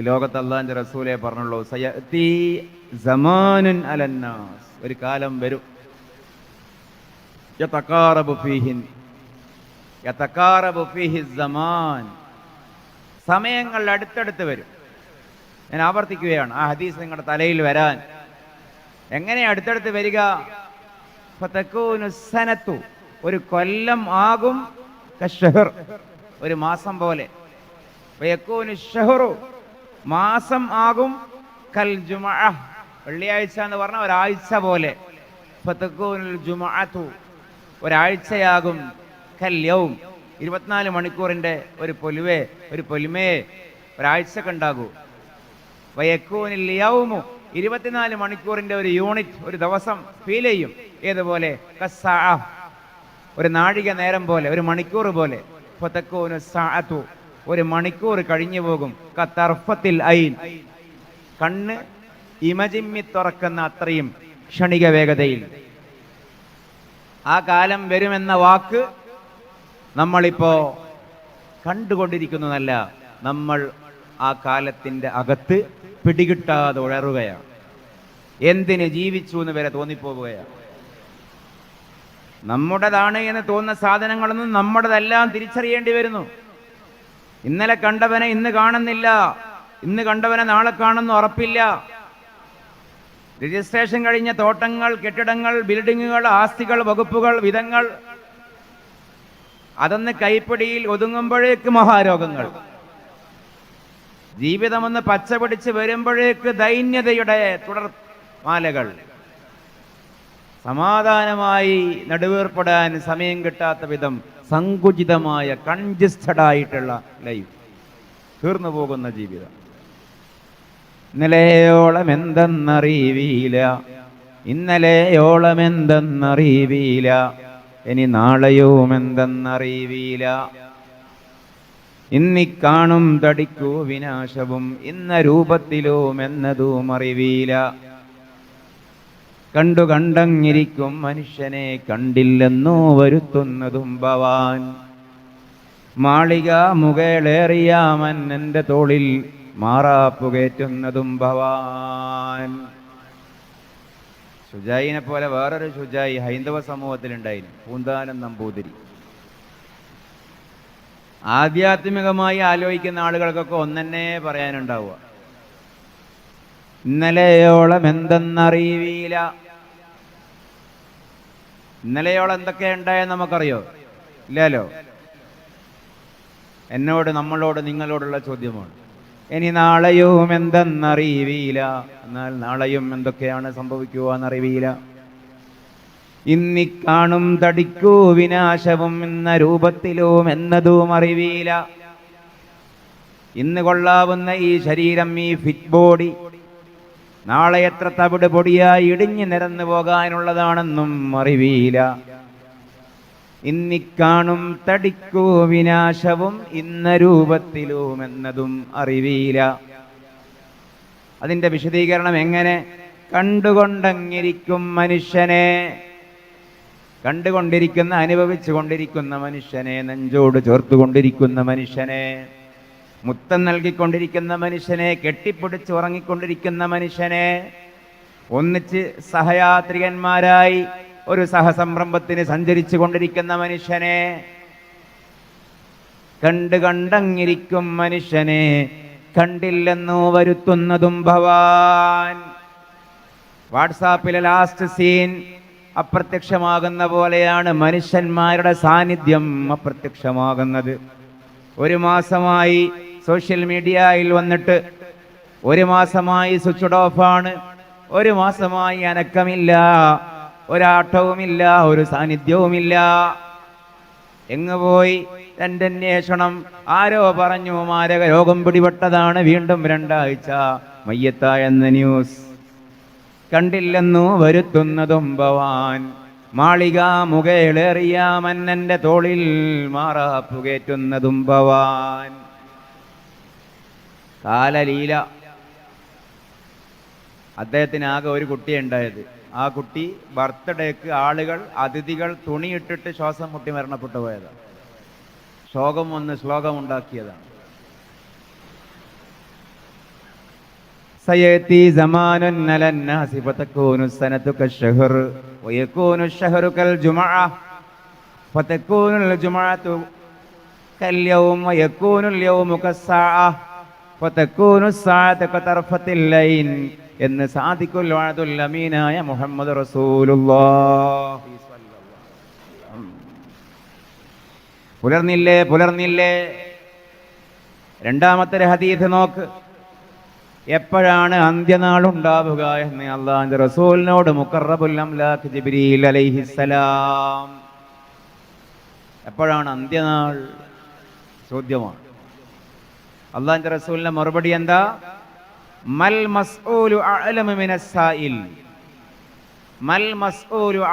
ലോകത്ത് അള്ളാഹിന്റെ റസൂലെ പറഞ്ഞുള്ളൂ സമാനുൻ അലന്നാസ്. ഒരു കാലം വരും. സമയങ്ങൾ അടുത്തടുത്ത് വരും. ഞാൻ ആവർത്തിക്കുകയാണ് ആ ഹദീസ് നിങ്ങളുടെ തലയിൽ വരാൻ. എങ്ങനെ അടുത്തടുത്ത് വരിക? സനത്തു ഒരു കൊല്ലം ആകും ഒരു മാസം പോലെ. ഷഹറു മാസം ആകും കൽ ജുമ വെള്ളിയാഴ്ച എന്ന് പറഞ്ഞ ഒരാഴ്ച പോലെ. ഒരാഴ്ചയാകും കല്യവും ഇരുപത്തിനാല് മണിക്കൂറിന്റെ ഒരു പൊലുവേ ഒരു പൊലിമയെ ഒരാഴ്ചക്ക് ഉണ്ടാകൂ വയക്കൂനിൽ യൗമു. ഇരുപത്തിനാല് മണിക്കൂറിന്റെ ഒരു യൂണിറ്റ് ഒരു ദിവസം ഫീൽ ചെയ്യും. ഏതുപോലെ? ഒരു നാഴിക നേരം പോലെ ഒരു മണിക്കൂർ പോലെ. ഒരു മണിക്കൂർ കഴിഞ്ഞു പോകും. കത്തർഫത്തിൽ ഐൻ കണ്ണ് ഇമജിമ്മി തുറക്കുന്ന അത്രയും ക്ഷണിക വേഗതയിൽ. ആ കാലം വരുമെന്ന വാക്ക് നമ്മളിപ്പോ കണ്ടുകൊണ്ടിരിക്കുന്നതല്ല. നമ്മൾ ആ കാലത്തിന്റെ അകത്ത് പിടികിട്ടാതെ ഉഴറുകയാണ്. എന്തിന് ജീവിച്ചു എന്ന് വരെ തോന്നിപ്പോവുകയാണ്. നമ്മുടേതാണ് എന്ന് തോന്നുന്ന സാധനങ്ങളൊന്നും നമ്മുടേതെല്ലാം തിരിച്ചറിയേണ്ടി വരുന്നു. ഇന്നലെ കണ്ടവനെ ഇന്ന് കാണുന്നില്ല. ഇന്ന് കണ്ടവനെ നാളെ കാണുന്ന ഉറപ്പില്ല. രജിസ്ട്രേഷൻ കഴിഞ്ഞ തോട്ടങ്ങൾ കെട്ടിടങ്ങൾ ബിൽഡിങ്ങുകൾ ആസ്തികൾ വകുപ്പുകൾ വിധങ്ങൾ അതൊന്ന് കൈപ്പിടിയിൽ ഒതുങ്ങുമ്പോഴേക്ക് മഹാരോഗങ്ങൾ. ജീവിതമൊന്ന് പച്ച പിടിച്ച് വരുമ്പോഴേക്ക് ദൈന്യതയുടെ തുടർ മാലകൾ. സമാധാനമായി നടുവേർപ്പെടാൻ സമയം കിട്ടാത്ത വിധം സങ്കുചിതമായ കൺജസ്റ്റഡ് ആയിട്ടുള്ള ലൈഫ് തീർന്നു പോകുന്ന ജീവിതം. ഇന്നലെയോളം എന്തെന്നറിയില്ല ഇന്നലെയോളം എന്തെന്നറിയില്ല ഇനി നാളെയും എന്തെന്നറിയില്ല ഇന്നിക്കാണും തടിക്കൂ വിനാശവും. ഇന്ന രൂപത്തിലും എന്നതും അറിവീല കണ്ടു കണ്ടങ്ങിരിക്കും മനുഷ്യനെ കണ്ടില്ലെന്നോ വരുത്തുന്നതും ഭവാൻ. മാളിക മുകളേറിയാമൻ എന്റെ തോളിൽ മാറാപ്പുകേറ്റുന്നതും ഭവാൻ. ഷുജായിനെ പോലെ വേറൊരു ഷുജായി ഹൈന്ദവ സമൂഹത്തിലുണ്ടായിരുന്നു പൂന്താനം നമ്പൂതിരി. ആധ്യാത്മികമായി ആലോചിക്കുന്ന ആളുകൾക്കൊക്കെ ഒന്നെന്നെ പറയാനുണ്ടാവുക. ഇന്നലെയോളം എന്തെന്നറിയില്ല. ഇന്നലെയോളം എന്തൊക്കെ ഉണ്ടായെന്ന് നമുക്കറിയോ? ഇല്ലല്ലോ. എന്നോട് നമ്മളോട് നിങ്ങളോടുള്ള ചോദ്യമാണ്. ഇനി നാളെയും എന്തെന്നറിയില്ല. എന്നാൽ നാളെയും എന്തൊക്കെയാണ് സംഭവിക്കുക എന്നറിയില്ല ഇന്നിക്കാണും തടിക്കൂ വിനാശവും എന്ന രൂപത്തിലും എന്നതും അറിവീല ഇന്ന് കൊള്ളാവുന്ന ഈ ശരീരം ഈ ഫിറ്റ് ബോഡി നാളെ എത്ര തവിട് പൊടിയായി ഇടിഞ്ഞു നിരന്നു പോകാനുള്ളതാണെന്നും അറിവീല ഇന്നിക്കാണും തടിക്കൂ വിനാശവും ഇന്ന രൂപത്തിലും എന്നതും അറിവീല അതിന്റെ വിശദീകരണം എങ്ങനെ? കണ്ടുകൊണ്ടങ്ങിരിക്കും മനുഷ്യനെ. കണ്ടുകൊണ്ടിരിക്കുന്ന അനുഭവിച്ചു കൊണ്ടിരിക്കുന്ന മനുഷ്യനെ നെഞ്ചോട് ചേർത്തുകൊണ്ടിരിക്കുന്ന മനുഷ്യനെ. മുത്തം നൽകിക്കൊണ്ടിരിക്കുന്ന മനുഷ്യനെ കെട്ടിപ്പിടിച്ച് ഉറങ്ങിക്കൊണ്ടിരിക്കുന്ന മനുഷ്യനെ ഒന്നിച്ച് സഹയാത്രികന്മാരായി ഒരു സഹസംരംഭത്തിന് സഞ്ചരിച്ചു കൊണ്ടിരിക്കുന്ന മനുഷ്യനെ കണ്ട് കണ്ടങ്ങിരിക്കും മനുഷ്യനെ കണ്ടില്ലെന്നു വരുത്തുന്നതും ഭവാൻ. വാട്സാപ്പിലെ ലാസ്റ്റ് സീൻ അപ്രത്യക്ഷമാകുന്ന പോലെയാണ് മനുഷ്യന്മാരുടെ സാന്നിധ്യം അപ്രത്യക്ഷമാകുന്നത്. ഒരു മാസമായി സോഷ്യൽ മീഡിയയിൽ വന്നിട്ട് ഒരു മാസമായി സ്വിച്ച് ഓഫാണ്. ഒരു മാസമായി അനക്കമില്ല. ഒരാട്ടവുമില്ല ഒരു സാന്നിധ്യവുമില്ല. എങ്ങ് പോയി? തന്റെ അന്വേഷണം ആരോ പറഞ്ഞു മാരക രോഗം പിടിപെട്ടതാണ് വീണ്ടും രണ്ടാഴ്ച. മയ്യത്ത എന്ന ന്യൂസ്. കണ്ടില്ലെന്നു വരുത്തുന്നതും ഭവാൻ. മാളിക മുകേളേറിയ മന്നന്റെ തോളിൽ മാറാപ്പുകേറ്റുന്നതും ഭവാൻ. കാലലീല അദ്ദേഹത്തിന് ആകെ ഒരു കുട്ടിയെ ഉണ്ടായത് ആ കുട്ടി ബർത്ത്ഡേക്ക് ആളുകൾ അതിഥികൾ തുണിയിട്ടിട്ട് ശ്വാസം മുട്ടി മരണപ്പെട്ടു പോയതാണ് ശോകം വന്ന് ശ്ലോകം ഉണ്ടാക്കിയതാണ് സയത്തി സമാനുൻ അലന്നാസി ഫതകൂനു സനതു കശ്ശഹർ വയകൂനു الشهر كالجمعة فتكون الجمعة كاليوم ويكون اليوم كالساعة എന്ന് സാദിക്കുൽ വഅദുൽ അമീനായ മുഹമ്മദ് റസൂലുള്ളാഹി പുലർന്നില്ലേ പുലർന്നില്ലേ? രണ്ടാമത്തെ ഹദീസ് നോക്ക്. എപ്പോഴാണ് അന്ത്യനാൾ ഉണ്ടാവുക എന്ന് അള്ളാഹിന്റെ റസൂലിനോട് മുഖർറബുൽ അംലാഖ് ജിബ്രീൽ അലൈഹിസ്സലാം എപ്പോഴാണ് അന്ത്യനാൾ? ചോദ്യമാണ്. അള്ളാഹിന്റെ റസൂലിന്റെ മറുപടി എന്താ? മൽ മസ്ഊലു മൽ മസ്ഊലു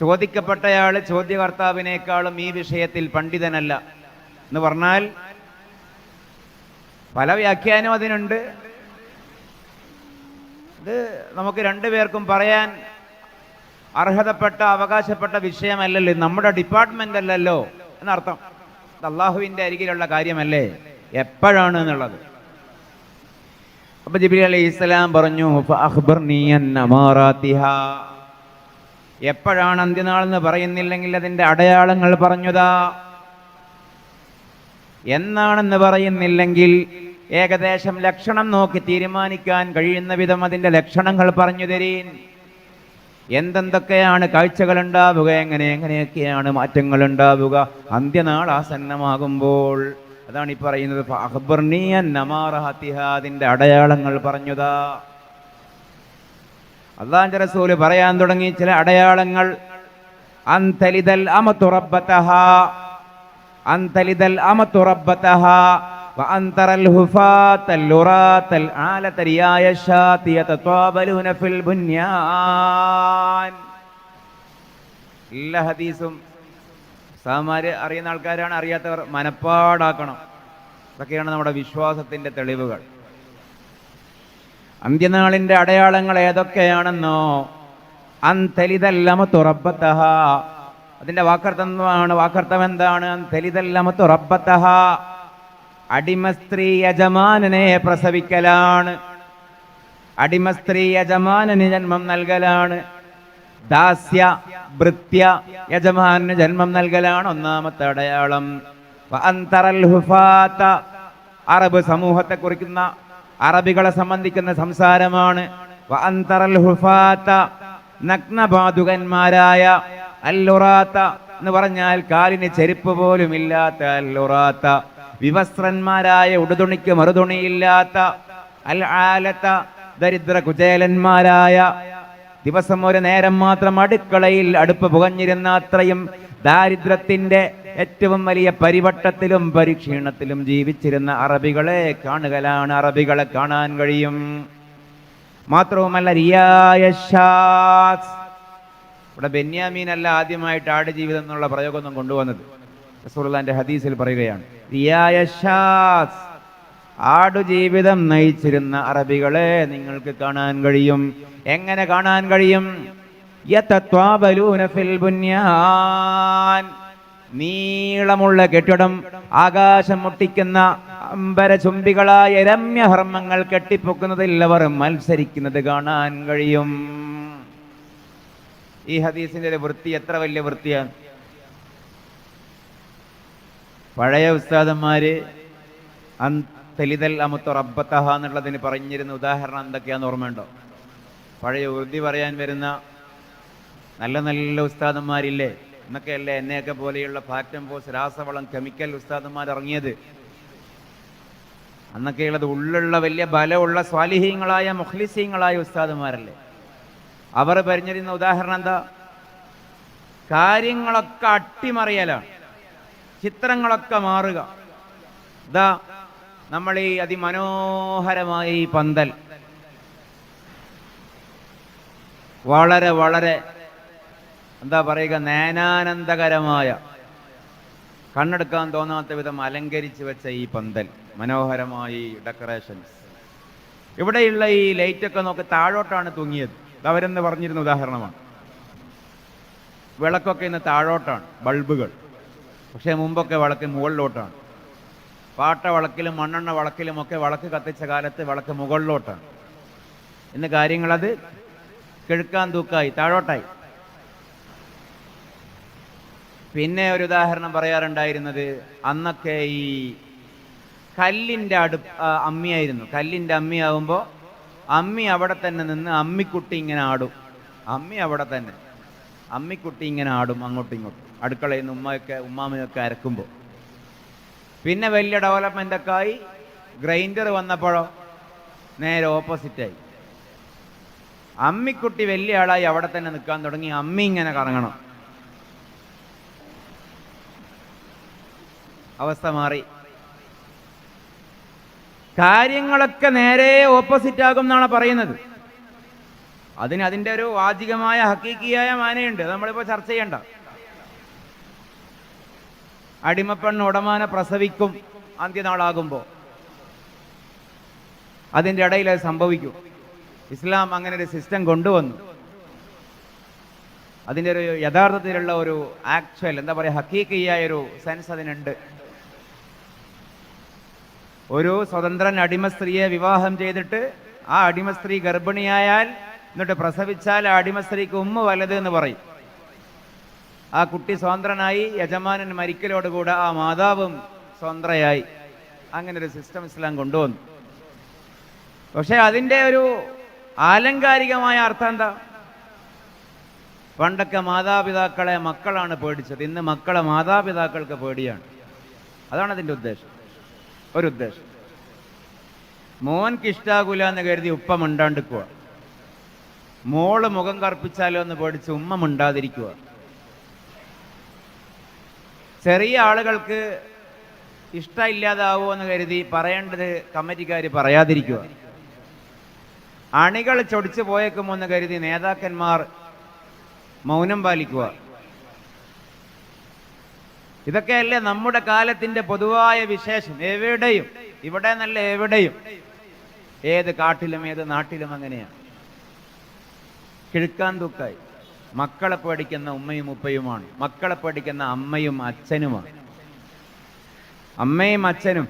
ചോദിക്കപ്പെട്ടയാൾ ചോദ്യകർത്താവിനേക്കാളും ഈ വിഷയത്തിൽ പണ്ഡിതനല്ല. എന്ന് പറഞ്ഞാൽ പല വ്യാഖ്യാനവും അതിനുണ്ട്. ഇത് നമുക്ക് രണ്ടുപേർക്കും പറയാൻ അർഹതപ്പെട്ട അവകാശപ്പെട്ട വിഷയമല്ലല്ലോ. നമ്മുടെ ഡിപ്പാർട്ട്മെന്റ് അല്ലല്ലോ എന്നർത്ഥം. ഇത് അള്ളാഹുവിന്റെ അരികിലുള്ള കാര്യമല്ലേ? എപ്പോഴാണ് എന്നുള്ളത്? അപ്പൊ ജിബിലി അലൈഹി ഇസ്ലാം പറഞ്ഞു അൻ അമാറാത്തിഹാ." എപ്പോഴാണ് അന്ത്യനാൾ എന്ന് പറയുന്നില്ലെങ്കിൽ അതിന്റെ അടയാളങ്ങൾ പറഞ്ഞതാ. എന്നാണെന്ന് പറയുന്നില്ലെങ്കിൽ ഏകദേശം ലക്ഷണം നോക്കി തീരുമാനിക്കാൻ കഴിയുന്ന വിധം അതിന്റെ ലക്ഷണങ്ങൾ പറഞ്ഞു തരീൻ എന്തെന്തൊക്കെയാണ് കാഴ്ചകൾ ഉണ്ടാവുക എങ്ങനെ എങ്ങനെയൊക്കെയാണ് മാറ്റങ്ങൾ ഉണ്ടാവുക അന്ത്യനാൾ ആസന്നമാകുമ്പോൾ. അതാണ് ഈ പറയുന്നത്. അതിന്റെ അടയാളങ്ങൾ പറഞ്ഞുതാ. അള്ളാന്റെ റസൂൽ പറയാൻ തുടങ്ങി ചില അടയാളങ്ങൾ. അന്തലിതൽ അമതുറബത്തഹ അന്തലിതൽ അമതുറബത്തഹ وأن ترى الهفاة اللراة العالة رياء الشاة يتطابلون في البنيان എല്ലാ ഹദീസും സാമാര് അറിയുന്ന ആൾക്കാരാണ് അറിയാത്തവർ മനപ്പാടാക്കണം ഇതൊക്കെയാണ് നമ്മുടെ വിശ്വാസത്തിന്റെ തെളിവുകൾ അന്ത്യനാളിന്റെ അടയാളങ്ങൾ ഏതൊക്കെയാണെന്നോ അന്തലിതല്ലമ തുറബത്തഹ അതിന്റെ വാക്കർത്ഥമാണ് വാക്കർത്ഥം എന്താണ് അന്തലിതല്ലമ തുറബത്തഹ അടിമ സ്ത്രീ യജമാനനെ പ്രസവിക്കലാണ്. അടിമ സ്ത്രീ യജമാനന് ജന്മം നൽകലാണ്. ദാസ്യ ഭൃത്യ യജമാനന് ജന്മം നൽകലാണ് ഒന്നാമത്തെ അടയാളം. അറബ് സമൂഹത്തെ കുറിക്കുന്ന അറബികളെ സംബന്ധിക്കുന്ന സംസാരമാണ്. നഗ്നബാധുകന്മാരായ അല്ലുറാത്ത എന്ന് പറഞ്ഞാൽ കാലിന് ചെരുപ്പ് പോലും ഇല്ലാത്ത അല്ലുറാത്ത വിവസ്ത്രന്മാരായ ഉടുതുണിക്ക് മറുതുണിയില്ലാത്ത അൽ ദരിദ്ര കുചേലന്മാരായ ദിവസം ഒരു നേരം മാത്രം അടുക്കളയിൽ അടുപ്പ് പുകഞ്ഞിരുന്ന അത്രയും ദാരിദ്ര്യത്തിന്റെ ഏറ്റവും വലിയ പരിവട്ടത്തിലും പരിക്ഷീണത്തിലും ജീവിച്ചിരുന്ന അറബികളെ കാണുകലാണ് അറബികളെ കാണാൻ കഴിയും. മാത്രവുമല്ല റിയായ ഇവിടെ ബെന്യാമീൻ അല്ല ആദ്യമായിട്ട് ആടുജീവിതം എന്നുള്ള പ്രയോഗമൊന്നും കൊണ്ടുവന്നത്. റസൂലുള്ളാന്റെ ഹദീസിൽ പറയുകയാണ് ആടുജീവിതം നയിച്ചിരുന്ന അറബികളെ നിങ്ങൾക്ക് കാണാൻ കഴിയും. എങ്ങനെ കാണാൻ കഴിയും? നീളമുള്ള കെട്ടിടം ആകാശം മുട്ടിക്കുന്ന അമ്പരചുംബികളായ രമ്യഹർമ്മങ്ങൾ കെട്ടിപ്പൊക്കുന്നതിൽ അവർ മത്സരിക്കുന്നത് കാണാൻ കഴിയും. ഈ ഹദീസിന്റെ വൃത്തി എത്ര വലിയ വൃത്തിയാണ്? പഴയ ഉസ്താദന്മാര് തെലിതൽ അമുത്ത് റബ്ബത്തഹ എന്നുള്ളതിന് പറഞ്ഞിരുന്ന ഉദാഹരണം എന്തൊക്കെയാന്ന് ഓർമ്മയുണ്ടോ? പഴയ ഉറുദി പറയാൻ വരുന്ന നല്ല നല്ല ഉസ്താദന്മാരില്ലേ? എന്നൊക്കെയല്ലേ എന്നെയൊക്കെ പോലെയുള്ള ഫാക്ടം പോസ് രാസവളം കെമിക്കൽ ഉസ്താദന്മാർ ഇറങ്ങിയത് അന്നൊക്കെയുള്ളത് ഉള്ളുള്ള വലിയ ബലമുള്ള സ്വാലിഹീങ്ങളായ മുഖ്ലിസീങ്ങളായ ഉസ്താദന്മാരല്ലേ? അവർ പറഞ്ഞിരുന്ന ഉദാഹരണം എന്താ? കാര്യങ്ങളൊക്കെ അട്ടിമറിയലാണ്. ചിത്രങ്ങളൊക്കെ മാറുക. ഇതാ നമ്മൾ ഈ അതിമനോഹരമായ ഈ പന്തൽ. വളരെ വളരെ എന്താ പറയുക നേനാനന്ദകരമായ കണ്ണെടുക്കാൻ തോന്നാത്ത വിധം അലങ്കരിച്ചു വെച്ച ഈ പന്തൽ. മനോഹരമായ ഈ ഡെക്കറേഷൻസ്. ഇവിടെയുള്ള ഈ ലൈറ്റൊക്കെ നോക്കി താഴോട്ടാണ് തൂങ്ങിയത്. അവരെന്ന് പറഞ്ഞിരുന്ന ഉദാഹരണമാണ്. വിളക്കൊക്കെ ഇന്ന് താഴോട്ടാണ് ബൾബുകൾ. പക്ഷേ മുമ്പൊക്കെ വിളക്ക് മുകളിലോട്ടാണ്. പാട്ട വിളക്കിലും മണ്ണെണ്ണ വിളക്കിലുമൊക്കെ വിളക്ക് കത്തിച്ച കാലത്ത് വിളക്ക് മുകളിലോട്ടാണ്. ഇന്ന് കാര്യങ്ങളത് കിഴക്കാൻ തൂക്കായി താഴോട്ടായി. പിന്നെ ഒരു ഉദാഹരണം പറയാറുണ്ടായിരുന്നത് അന്നൊക്കെ ഈ കല്ലിന്റെ അടു അമ്മിയായിരുന്നു. കല്ലിന്റെ അമ്മിയാവുമ്പോൾ അമ്മി അവിടെ തന്നെ നിന്ന് അമ്മിക്കുട്ടി ഇങ്ങനെ ആടും. അമ്മി അവിടെ തന്നെ. അമ്മിക്കുട്ടി ഇങ്ങനെ ആടും അങ്ങോട്ടും ഇങ്ങോട്ടും. അടുക്കളയിൽ നിന്ന് ഉമ്മയൊക്കെ ഉമ്മാമയൊക്കെ അരക്കുമ്പോൾ. പിന്നെ വലിയ ഡെവലപ്മെന്റ് ഒക്കെ ആയി. ഗ്രൈൻഡർ വന്നപ്പോഴോ നേരെ ഓപ്പോസിറ്റായി അമ്മിക്കുട്ടി വലിയ ആളായി അവിടെ തന്നെ നിൽക്കാൻ തുടങ്ങി. അമ്മി ഇങ്ങനെ കറങ്ങണം. അവസ്ഥ മാറി. കാര്യങ്ങളൊക്കെ നേരെ ഓപ്പോസിറ്റ് ആകും എന്നാണ് പറയുന്നത്. അതിന് അതിന്റെ ഒരു വാചികമായ ഹക്കീക്കിയായ മാനയുണ്ട്. നമ്മളിപ്പോൾ ചർച്ച ചെയ്യണ്ട. അടിമപ്പെണ്ണ് ഉടമാനെ പ്രസവിക്കും. അന്ത്യനാളാകുമ്പോൾ അതിന്റെ ഇടയിൽ അത് സംഭവിക്കും. ഇസ്ലാം അങ്ങനെ ഒരു സിസ്റ്റം കൊണ്ടുവന്നു. അതിന്റെ ഒരു യഥാർത്ഥത്തിലുള്ള ഒരു ആക്ച്വൽ എന്താ പറയുക ഹക്കീക്കിയായ ഒരു സെൻസ് അതിനുണ്ട്. ഒരു സ്വതന്ത്രൻ അടിമ സ്ത്രീയെ വിവാഹം ചെയ്തിട്ട് ആ അടിമ സ്ത്രീ ഗർഭിണിയായാൽ എന്നിട്ട് പ്രസവിച്ചാൽ ആ അടിമ സ്ത്രീക്ക് ഉമ്മ വലത് എന്ന് പറയും. ആ കുട്ടി സ്വതന്ത്രനായി യജമാനൻ മരിക്കലോടുകൂടെ ആ മാതാവും സ്വതന്ത്രയായി. അങ്ങനെ ഒരു സിസ്റ്റം ഇസ്ലാം കൊണ്ടുവന്നു. പക്ഷെ അതിന്റെ ഒരു ആലങ്കാരികമായ അർത്ഥം എന്താ? പണ്ടൊക്കെ മാതാപിതാക്കളെ മക്കളാണ് പേടിച്ചത്. ഇന്ന് മക്കളെ മാതാപിതാക്കൾക്ക് പേടിയാണ്. അതാണ് അതിന്റെ ഉദ്ദേശം. ഒരു ഉദ്ദേശം മോൻക്ക് ഇഷ്ടാകൂല എന്ന് കരുതി ഉപ്പ മിണ്ടാണ്ടിക്കുക മോൾ മുഖം കറുപ്പിച്ചാലോ എന്ന് പേടിച്ച് ഉമ്മ മിണ്ടാതിരിക്കുക ചെറിയ ആളുകൾക്ക് ഇഷ്ടമില്ലാതാവോ എന്ന് കരുതി പറയേണ്ടത് കമ്മിറ്റിക്കാർ പറയാതിരിക്കുക. അണികൾ ചൊടിച്ചു പോയേക്കുമോ എന്ന് കരുതി നേതാക്കന്മാർ മൗനം പാലിക്കുക. ഇതൊക്കെയല്ലേ നമ്മുടെ കാലത്തിന്റെ പൊതുവായ വിശേഷം. എവിടെയും ഇവിടെ നല്ല എവിടെയും. ഏത് കാട്ടിലും ഏത് നാട്ടിലും അങ്ങനെയാണ് കിഴുക്കാൻ തൂക്കായി മക്കളെ പഠിക്കുന്ന ഉമ്മയും ഉപ്പയുമാണ്. മക്കളെ പഠിക്കുന്ന അമ്മയും അച്ഛനുമാണ്. അമ്മയും അച്ഛനും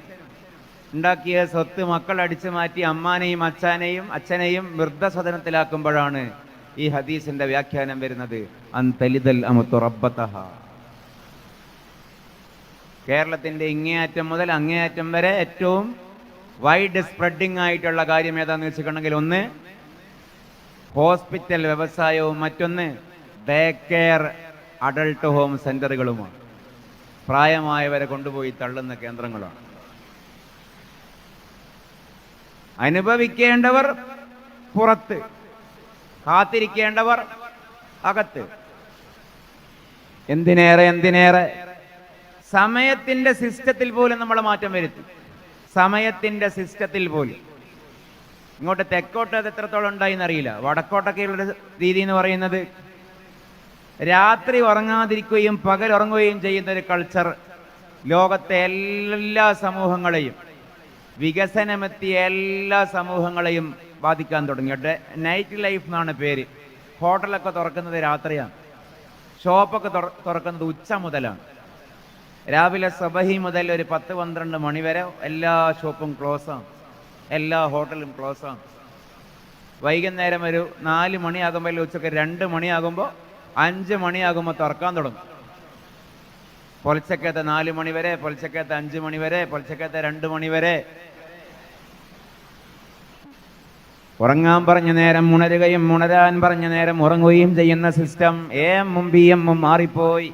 ഉണ്ടാക്കിയ സ്വത്ത് മക്കൾ അടിച്ചു മാറ്റി അമ്മാനെയും അച്ഛനെയും അച്ഛനെയും വൃദ്ധസദനത്തിലാക്കുമ്പോഴാണ് ഈ ഹദീസിന്റെ വ്യാഖ്യാനം വരുന്നത്. അന്തലിതൽ അമുത്തുറബത്തഹ കേരളത്തിന്റെ ഇങ്ങേയറ്റം മുതൽ അങ്ങേയറ്റം വരെ ഏറ്റവും വൈഡ് സ്പ്രെഡിങ് ആയിട്ടുള്ള കാര്യം ഏതാന്ന് വെച്ചിട്ടുണ്ടെങ്കിൽ ഒന്ന് ഹോസ്പിറ്റൽ വ്യവസായവും മറ്റൊന്ന് ഡേ കെയർ അഡൾട്ട് ഹോം സെന്ററുകളുമാണ്. പ്രായമായവരെ കൊണ്ടുപോയി തള്ളുന്ന കേന്ദ്രങ്ങളാണ്. അനുഭവിക്കേണ്ടവർ പുറത്ത് കാത്തിരിക്കേണ്ടവർ അകത്ത്. എന്തിനേറെ എന്തിനേറെ? സമയത്തിന്റെ സിസ്റ്റത്തിൽ പോലും നമ്മൾ മാറ്റം വരുത്തി. സമയത്തിന്റെ സിസ്റ്റത്തിൽ പോലും. ഇങ്ങോട്ട് തെക്കോട്ട് അത് എത്രത്തോളം ഉണ്ടായി എന്നറിയില്ല. വടക്കോട്ടൊക്കെയുള്ള രീതി എന്ന് പറയുന്നത് രാത്രി ഉറങ്ങാതിരിക്കുകയും പകൽ ഉറങ്ങുകയും ചെയ്യുന്ന ഒരു കൾച്ചർ ലോകത്തെ എല്ലാ സമൂഹങ്ങളെയും വികസനമെത്തിയ എല്ലാ സമൂഹങ്ങളെയും ബാധിക്കാൻ തുടങ്ങി. നൈറ്റ് ലൈഫ് എന്നാണ് പേര്. ഹോട്ടലൊക്കെ തുറക്കുന്നത് രാത്രിയാണ്. ഷോപ്പൊക്കെ തുറ- തുറക്കുന്നത് ഉച്ച മുതലാണ്. രാവിലെ സബഹി മുതൽ ഒരു പത്ത് പന്ത്രണ്ട് മണി വരെ എല്ലാ ഷോപ്പും ക്ലോസാണ് എല്ലാ ഹോട്ടലും ക്ലോസാണ് വൈകുന്നേരം ഒരു നാല് മണിയാകുമ്പോൾ ഉച്ചയ്ക്ക് രണ്ട് മണിയാകുമ്പോൾ അഞ്ച് മണിയാകുമ്പോൾ തുറക്കാൻ തുടങ്ങും പൊലച്ചക്കത്തെ നാല് മണി വരെ പൊലച്ചക്കത്തെ അഞ്ച് മണി വരെ പൊലച്ചക്കത്തെ രണ്ട് മണി വരെ. ഉറങ്ങാൻ പറഞ്ഞ നേരം ഉണരുകയും ഉണരാൻ പറഞ്ഞ നേരം ഉറങ്ങുകയും ചെയ്യുന്ന സിസ്റ്റം എമ്മും ബി എമ്മും മാറിപ്പോയി.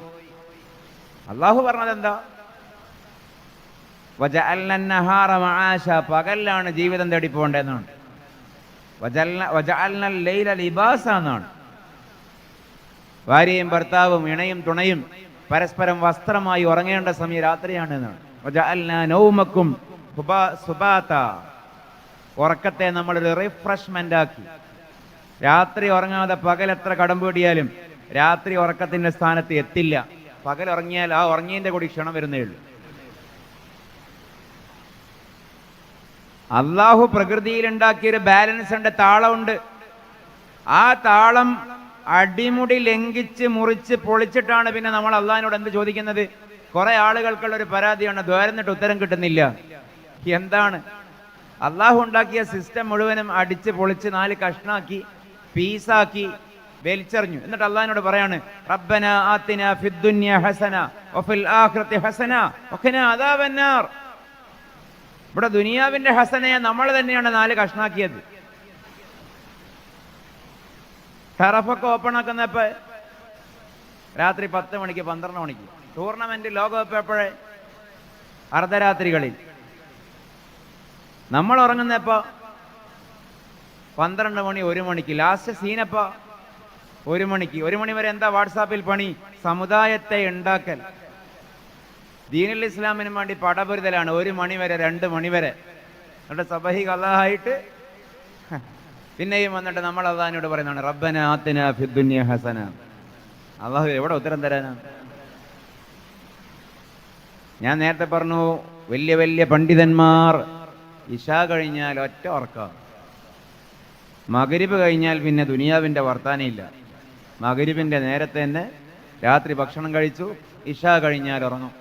അള്ളാഹു പറഞ്ഞത് എന്താ പകലാണ് ജീവിതം തേടി പോകേണ്ടതെന്നാണ് എന്നാണ്. ഭാര്യയും ഭർത്താവും ഇണയും തുണയും പരസ്പരം വസ്ത്രമായി ഉറങ്ങേണ്ട സമയം രാത്രിയാണ് എന്നാണ്. ഉറക്കത്തെ നമ്മളൊരു റിഫ്രഷ്മെന്റ് ആക്കി. രാത്രി ഉറങ്ങാതെ പകൽ എത്ര കടമ്പൂടിയാലും രാത്രി ഉറക്കത്തിന്റെ സ്ഥാനത്ത് എത്തില്ല. പകൽ ഉറങ്ങിയാൽ ആ ഉറങ്ങിയതിന്റെ കൂടി ക്ഷണം വരുന്നേ ഉള്ളൂ. അള്ളാഹു പ്രകൃതിയിൽ ഉണ്ടാക്കിയൊരു ബാലൻസ് ഉണ്ട് താളമുണ്ട്. ആ താളം അടിമുടി ലംഘിച്ച് മുറിച്ച് പൊളിച്ചിട്ടാണ് പിന്നെ നമ്മൾ അള്ളാഹിനോട് എന്ത് ചോദിക്കുന്നത്? കുറെ ആളുകൾക്കുള്ള ഒരു പരാതിയാണ്. ദ്വാരന്നിട്ട് ഉത്തരം കിട്ടുന്നില്ല. എന്താണ്? അള്ളാഹു ഉണ്ടാക്കിയ സിസ്റ്റം മുഴുവനും അടിച്ച് പൊളിച്ച് നാല് കഷ്ണാക്കി പീസാക്കി വലിച്ചെറിഞ്ഞു. എന്നിട്ട് അള്ളാഹിനോട് പറയാണ് റബ്ബന ആത്തിന ഫിദ്ദുന്യ ഹസന വഫിൽ ആഖിറതി ഹസന വഖിന അദാബന്നാർ. ഇവിടെ ദുനിയാവിന്റെ ഹസനയെ നമ്മൾ തന്നെയാണ് നാല് കഷ്ണാക്കിയത്. ടറഫൊക്കെ ഓപ്പൺ ആക്കുന്നപ്പോ രാത്രി പത്ത് മണിക്ക് പന്ത്രണ്ട് മണിക്ക്. ടൂർണമെന്റ് ലോകകപ്പ് എപ്പോഴേ അർദ്ധരാത്രികളിൽ. നമ്മൾ ഉറങ്ങുന്നപ്പോ പന്ത്രണ്ട് മണി ഒരു മണിക്ക്. ലാസ്റ്റ് സീനപ്പോ ഒരു മണിക്ക്. ഒരു മണി വരെ എന്താ വാട്സാപ്പിൽ പണി? സമുദായത്തെ ഉണ്ടാക്കൽ. ദീനുൽ ഇസ്ലാമിന് വേണ്ടി പടപൊരുതലാണ്. ഒരു മണി വരെ രണ്ട് മണി വരെ. എന്നിട്ട് സബഹി കലാഹായിട്ട് പിന്നെയും വന്നിട്ട് നമ്മൾ അള്ളഹാനോട് പറയുന്നതാണ് റബ്ബന ആത്തിന ഹസന. അള്ളാഹു എവിടെ ഉത്തരം തരാനാ? ഞാൻ നേരത്തെ പറഞ്ഞു വലിയ വലിയ പണ്ഡിതന്മാർ ഇഷ കഴിഞ്ഞാൽ ഒറ്റ ഉറക്ക. മകരിബ് കഴിഞ്ഞാൽ പിന്നെ ദുനിയാവിന്റെ വർത്താനയില്ല. മകരിബിന്റെ നേരത്തെ തന്നെ രാത്രി ഭക്ഷണം കഴിച്ചു ഇഷ കഴിഞ്ഞാൽ ഉറങ്ങും.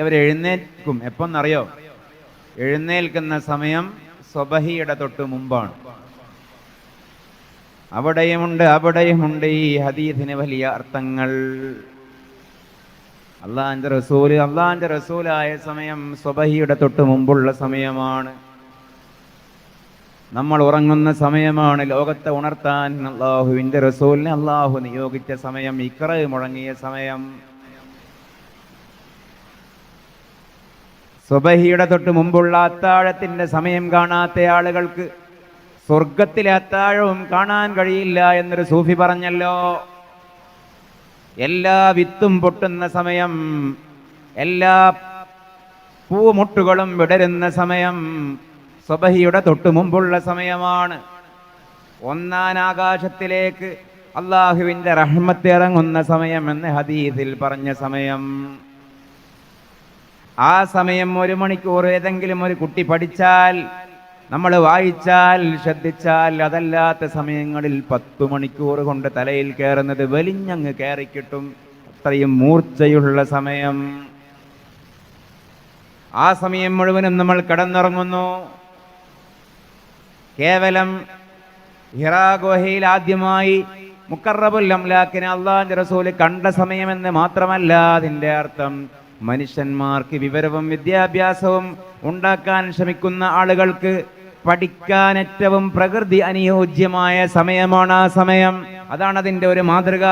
അവർ എഴുന്നേൽക്കും എപ്പോന്നറിയോ? എഴുന്നേൽക്കുന്ന സമയം സ്വബഹിയുടെ തൊട്ട് മുമ്പാണ്. അവിടെയുമുണ്ട് അവിടെയുമുണ്ട് ഈ ഹദീസിന് വലിയ അർത്ഥങ്ങൾ. അള്ളാന്റെ റസൂൽ അള്ളാന്റെ റസൂലായ സമയം സ്വബഹിയുടെ തൊട്ട് മുമ്പുള്ള സമയമാണ്. നമ്മൾ ഉറങ്ങുന്ന സമയമാണ് ലോകത്തെ ഉണർത്താൻ അള്ളാഹുവിന്റെ റസൂലിനെ അള്ളാഹു നിയോഗിച്ച സമയം ഇക്ര മുഴങ്ങിയ സമയം. സ്വബഹിയുടെ തൊട്ട് മുമ്പുള്ള അത്താഴത്തിന്റെ സമയം കാണാത്ത ആളുകൾക്ക് സ്വർഗത്തിലെ അത്താഴവും കാണാൻ കഴിയില്ല എന്നൊരു സൂഫി പറഞ്ഞല്ലോ. എല്ലാ വിത്തും പൊട്ടുന്ന സമയം എല്ലാ പൂമുട്ടുകളും വിടരുന്ന സമയം സ്വബഹിയുടെ തൊട്ടു മുമ്പുള്ള സമയമാണ്. ഒന്നാൻ ആകാശത്തിലേക്ക് അള്ളാഹുവിന്റെ റഹ്മത്ത് ഇറങ്ങുന്ന സമയം എന്ന് ഹദീസിൽ പറഞ്ഞ സമയം. ആ സമയം ഒരു മണിക്കൂർ ഏതെങ്കിലും ഒരു കുട്ടി പഠിച്ചാൽ നമ്മൾ വായിച്ചാൽ ശ്രദ്ധിച്ചാൽ അതല്ലാത്ത സമയങ്ങളിൽ പത്തു മണിക്കൂർ കൊണ്ട് തലയിൽ കയറുന്നത് വലിഞ്ഞങ്ങ് കയറിക്കിട്ടും. അത്രയും മൂർച്ചയുള്ള സമയം. ആ സമയം മുഴുവനും നമ്മൾ കടന്നിറങ്ങുന്നു. കേവലം ഹിറാ ഗുഹയിൽ ആദ്യമായി മുക്കറബുൽ അംലാക്കിനെ അള്ളാഹിന്റെ റസൂൽ കണ്ട സമയമെന്ന് മാത്രമല്ല അതിന്റെ അർത്ഥം മനുഷ്യന്മാർക്ക് വിവരവും വിദ്യാഭ്യാസവും ഉണ്ടാക്കാൻ ശ്രമിക്കുന്ന ആളുകൾക്ക് പഠിക്കാൻ ഏറ്റവും പ്രകൃതി അനുയോജ്യമായ സമയമാണ് ആ സമയം. അതാണ് അതിന്റെ ഒരു മാതൃക.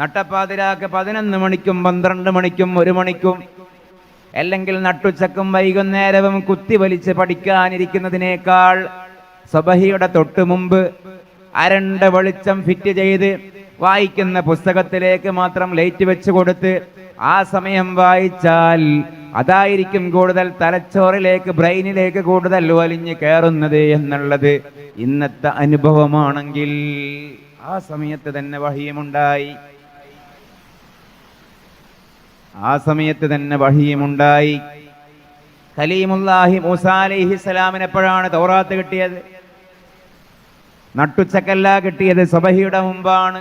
നട്ടപ്പാതിരാക്ക് പതിനൊന്ന് മണിക്കും പന്ത്രണ്ട് മണിക്കും ഒരു മണിക്കും. അല്ലെങ്കിൽ നട്ടുച്ചക്കും വൈകുന്നേരവും കുത്തി വലിച്ച് പഠിക്കാനിരിക്കുന്നതിനേക്കാൾ സബഹിയുടെ തൊട്ടു മുമ്പ് അരണ്ട വെളിച്ചം ഫിറ്റ് ചെയ്ത് വായിക്കുന്ന പുസ്തകത്തിലേക്ക് മാത്രം ലൈറ്റ് വെച്ച് കൊടുത്ത് ആ സമയം വായിച്ചാൽ അതായിരിക്കും കൂടുതൽ തലച്ചോറിലേക്ക് ബ്രെയിനിലേക്ക് കൂടുതൽ വലിഞ്ഞു കയറുന്നത് എന്നുള്ളത്. ഇന്നത്തെ അനുഭവമാണെങ്കിൽ ആ സമയത്ത് തന്നെ വഹിയമുണ്ടായി ആ സമയത്ത് തന്നെ വഹിയുമുണ്ടായി കലീമുല്ലാഹി മൂസ അലൈഹിസ്സലാമിന് എപ്പോഴാണ് തൗറാത്ത് കിട്ടിയത്? നട്ടുച്ചക്കല്ല കിട്ടിയത് സബഹിയുടെ മുമ്പാണ്.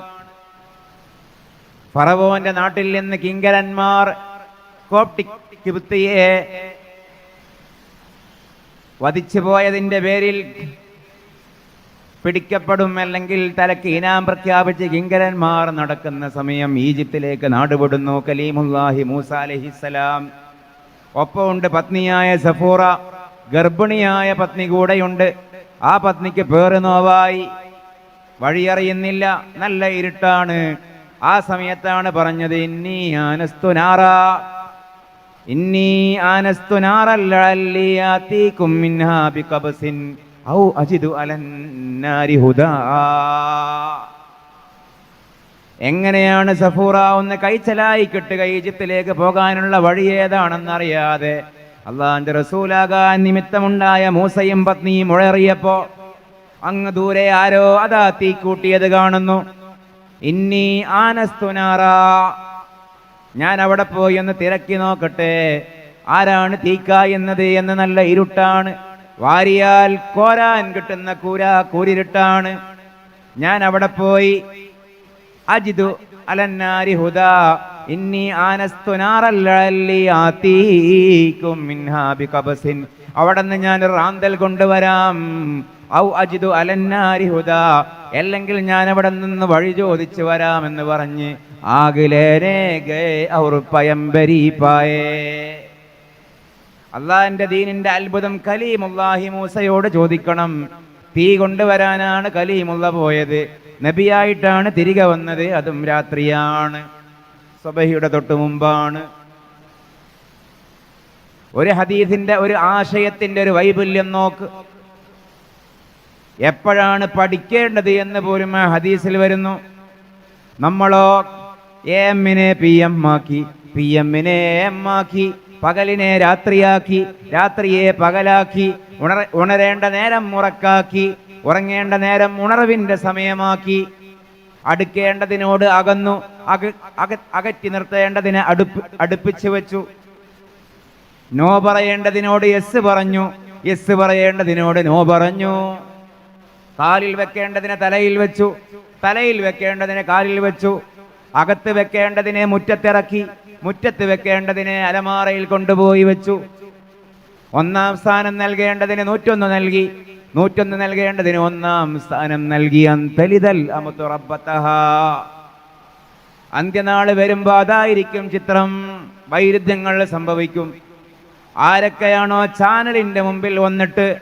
ഫറവോന്റെ നാട്ടിൽ നിന്ന് കിങ്കരന്മാർ കോപ്റ്റിക് കിബുത്തിയെ വധിച്ചു പോയതിന്റെ പേരിൽ പിടിക്കപ്പെടും അല്ലെങ്കിൽ തലക്ക് ഇനാം പ്രഖ്യാപിച്ച് കിങ്കരന്മാർ നടക്കുന്ന സമയം ഈജിപ്തിലേക്ക് നാടുപെടുന്നു. കലീമുല്ലാഹി മൂസ അലഹിസലാം ഒപ്പമുണ്ട് പത്നിയായ സഫൂറ. ഗർഭിണിയായ പത്നി കൂടെയുണ്ട്. ആ പത്നിക്ക് പേറ് നോവായി. വഴിയറിയുന്നില്ല. നല്ല ഇരുട്ടാണ്. ആ സമയത്താണ് പറഞ്ഞത് ഇന്നീ ആനസ്തുനാറ മിൻഹാ ഔ അജിദു അലന്നാരി ഹുദാ. എങ്ങനെയാണ് സഫൂറ ഒന്ന് കൈച്ചലായി കിട്ടുക ഈജിപ്തിലേക്ക് പോകാനുള്ള വഴി ഏതാണെന്നറിയാതെ അള്ളാന്റെ റസൂലാകാൻ നിമിത്തമുണ്ടായ മൂസയും പത്നിയും ഉഴറിയപ്പോ അങ്ങ് ദൂരെ ആരോ അതാ തീ കൂട്ടിയത് കാണുന്നു. ഇന്നീ ആനസ്തുനാറ ഞാൻ അവിടെ പോയി ഒന്ന് തിരക്കി നോക്കട്ടെ. ആരാണ് തീക്ക എന്നത് എന്ന് നല്ല ഇരുട്ടാണ്. വാരിയാൽ കോരാൻ കിട്ടുന്ന കൂര കൂരിരുട്ടാണ്. ഞാൻ അവിടെ പോയി. അജിതു അലന്നാരി ഹുദ ഇന്നി ആനസ്തുനാറല്ലി അവിടെ നിന്ന് ഞാൻ റാന്തൽ കൊണ്ടുവരാം. ഔ അജിതു അലന്നാരി ഹുദ അല്ലെങ്കിൽ ഞാൻ അവിടെ നിന്ന് വഴി ചോദിച്ചു വരാമെന്ന് പറഞ്ഞ് പായേ. അള്ളാഹിന്റെ ദീനിന്റെ അത്ഭുതം കലീമുല്ലാഹി മൂസയോട് ചോദിക്കണം. തീ കൊണ്ടുവരാനാണ് കലീമുള്ള പോയത്. നബിയായിട്ടാണ് തിരികെ വന്നത്. അതും രാത്രിയാണ്. സ്വബഹിയുടെ തൊട്ടു മുമ്പാണ്. ഒരു ഹദീസിന്റെ ഒരു ആശയത്തിന്റെ ഒരു വൈപുല്യം നോക്ക്. എപ്പോഴാണ് പഠിക്കേണ്ടത് എന്ന് പോലും ആ ഹദീസിൽ വരുന്നു. നമ്മളോ എമ്മിനെ പി എം ആക്കി പി എമ്മിനെ എം ആക്കി പകലിനെ രാത്രിയാക്കി രാത്രിയെ പകലാക്കി ഉണര ഉണരേണ്ട നേരം ഉറക്കാക്കി ഉറങ്ങേണ്ട നേരം ഉണർവിന്റെ സമയമാക്കി അടുക്കേണ്ടതിനോട് അകന്നു അക അക- അകറ്റി നിർത്തേണ്ടതിനെ അടുപ്പ് അടുപ്പിച്ചു വെച്ചു. നോ പറയേണ്ടതിനോട് എസ് പറഞ്ഞു എസ് പറയേണ്ടതിനോട് നോ പറഞ്ഞു. കാലിൽ വെക്കേണ്ടതിനെ തലയിൽ വെച്ചു തലയിൽ വെക്കേണ്ടതിനെ കാലിൽ വെച്ചു അകത്ത് വെക്കേണ്ടതിനെ മുറ്റത്തിറക്കി മുറ്റത്ത് വെക്കേണ്ടതിനെ അലമാറയിൽ കൊണ്ടുപോയി വെച്ചു. ഒന്നാം സ്ഥാനം നൽകേണ്ടതിന് നൂറ്റൊന്ന് നൽകി നൂറ്റൊന്ന് നൽകേണ്ടതിന് ഒന്നാം സ്ഥാനം നൽകി. അന്തലിതൽ അമുത്തു റബ്ബത്തഹാ. അന്ത്യനാൾ വരുമ്പോ അതായിരിക്കും ചിത്രം വൈരുദ്ധ്യങ്ങൾ സംഭവിക്കും. ആരൊക്കെയാണോ ചാനലിന്റെ മുമ്പിൽ വന്നിട്ട്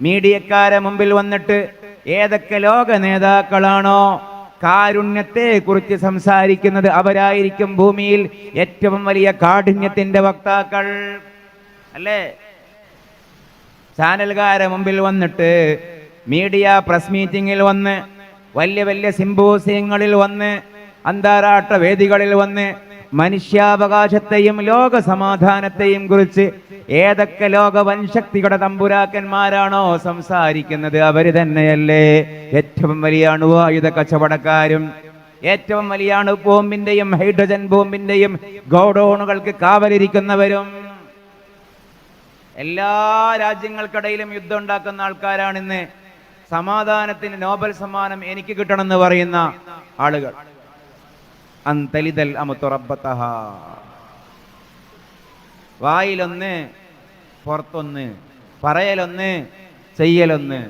മീഡിയക്കാരെ മുമ്പിൽ വന്നിട്ട് ഏതൊക്കെ ലോക നേതാക്കളാണോ കാരുണ്യത്തെ കുറിച്ച് സംസാരിക്കുന്നത് അവരായിരിക്കും ഭൂമിയിൽ ഏറ്റവും വലിയ കാഠിന്യത്തിന്റെ വക്താക്കൾ. അല്ലേ? ചാനൽകാരെ മുമ്പിൽ വന്നിട്ട് മീഡിയ പ്രസ് മീറ്റിങ്ങിൽ വന്ന് വലിയ വലിയ സിംബോസിയങ്ങളിൽ വന്ന് അന്താരാഷ്ട്ര വേദികളിൽ വന്ന് മനുഷ്യാവകാശത്തെയും ലോക സമാധാനത്തെയും കുറിച്ച് ഏതൊക്കെ ലോക വൻശക്തികളുടെ തമ്പുരാക്കന്മാരാണോ സംസാരിക്കുന്നത് അവർ തന്നെയല്ലേ? ഏറ്റവും വലിയ അണുവായുധ കച്ചവടക്കാരും ഏറ്റവും വലിയ അണു ബോംബിന്റെയും ഹൈഡ്രജൻ ബോംബിന്റെയും ഗോഡൌണുകൾക്ക് കാവലിരിക്കുന്നവരും. എല്ലാ രാജ്യങ്ങൾക്കിടയിലും യുദ്ധം ഉണ്ടാക്കുന്ന ആൾക്കാരാണ് ഇന്ന്. സമാധാനത്തിന് നോബൽ സമ്മാനം എനിക്ക് കിട്ടണമെന്ന് പറയുന്ന ആളുകൾ. അന്തലിതൽ അമുത്തുറബത്തഹ വായിലൊന്ന് പുറത്തൊന്ന് പറയലൊന്ന് ചെയ്യലൊന്ന്.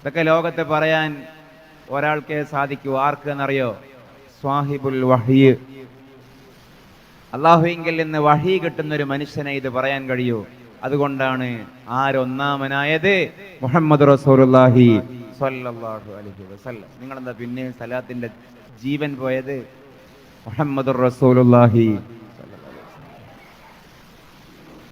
ഇതൊക്കെ ലോകത്ത് പറയാൻ ഒരാൾക്ക് സാധിക്കൂ. ആർക്ക് എന്നറിയോ സ്വാഹിബുൽ വഹി അള്ളാഹുവിങ്കിൽ നിന്ന് വഹി കിട്ടുന്ന ഒരു മനുഷ്യനെ ഇത് പറയാൻ കഴിയൂ. അതുകൊണ്ടാണ് ആരൊന്നാമനായത് മുഹമ്മദ് റസൂലുള്ളാഹി സ്വല്ലല്ലാഹു അലൈഹി വസല്ലം. നിങ്ങളെന്താ പിന്നെ സലാത്തിന്റെ ജീവൻ പോയത് മുഹമ്മദ് റസൂലുള്ളാഹി